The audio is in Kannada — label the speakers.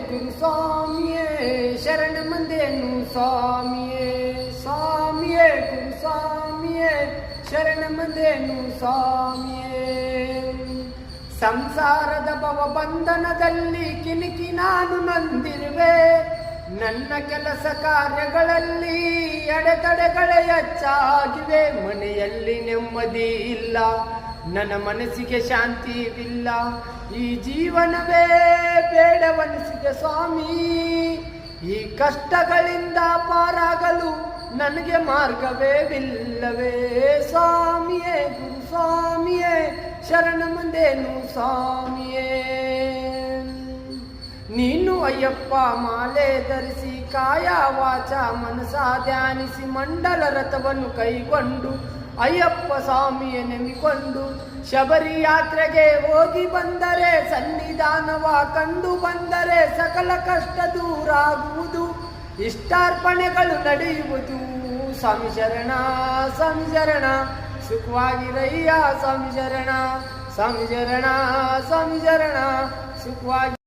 Speaker 1: ಗುರು ಸ್ವಾಮಿಯೇ, ಶರಣ ಮಂದೇನು ಸ್ವಾಮಿಯೇ ಸ್ವಾಮಿಯೇ ಗುರು ಸ್ವಾಮಿಯೇ ಶರಣ ಮಂದೇನು ಸ್ವಾಮಿಯೇ. ಸಂಸಾರದ ಭವ ಬಂಧನದಲ್ಲಿ ಕಿಣಿಕಿ ನಾನು ನಂದಿರುವೆ. ನನ್ನ ಕೆಲಸ ಕಾರ್ಯಗಳಲ್ಲಿ ಅಡೆತಡೆಗಳೇ ಹೆಚ್ಚಾಗಿವೆ. ಮನೆಯಲ್ಲಿ ನೆಮ್ಮದಿ ಇಲ್ಲ. ನನ್ನ ಮನಸ್ಸಿಗೆ ಶಾಂತಿವಿಲ್ಲ ಈ ಜೀವನವೇ ಬೇಡವನಿಸಿದೆ ಸ್ವಾಮಿ, ಈ ಕಷ್ಟಗಳಿಂದ ಪಾರಾಗಲು ನನಗೆ ಮಾರ್ಗವೇವಿಲ್ಲವೇ ಸ್ವಾಮಿಯೇ, ಗುರು ಸ್ವಾಮಿಯೇ, ಶರಣ ಮುಂದೇನು ಸ್ವಾಮಿಯೇ. ನೀನು ಅಯ್ಯಪ್ಪ ಮಾಲೆ ಧರಿಸಿ ಕಾಯ ವಾಚ ಮನಸ ಧ್ಯಾನಿಸಿ, ಮಂಡಲ ರಥವನ್ನು ಕೈಗೊಂಡು ಅಯ್ಯಪ್ಪ ಸ್ವಾಮಿಯ ನೆಮಿಕೊಂಡು ಶಬರಿ ಯಾತ್ರೆಗೆ ಹೋಗಿ ಬಂದರೆ ಸನ್ನಿಧಾನವ ಕಂಡು ಬಂದರೆ ಸಕಲ ಕಷ್ಟ ದೂರಾಗುವುದು. ಇಷ್ಟಾರ್ಪಣೆಗಳು ನಡೆಯುವುದು. ಸ್ವಾಮಿ ಶರಣ ಸ್ವಾಮಿ ಶರಣ. ಸುಖವಾಗಿರಯ್ಯ ಸ್ವಾಮಿ ಶರಣ. ಸ್ವಾಮಿ ಶರಣ ಸ್ವಾಮಿ ಶರಣ. ಸುಖವಾಗಿ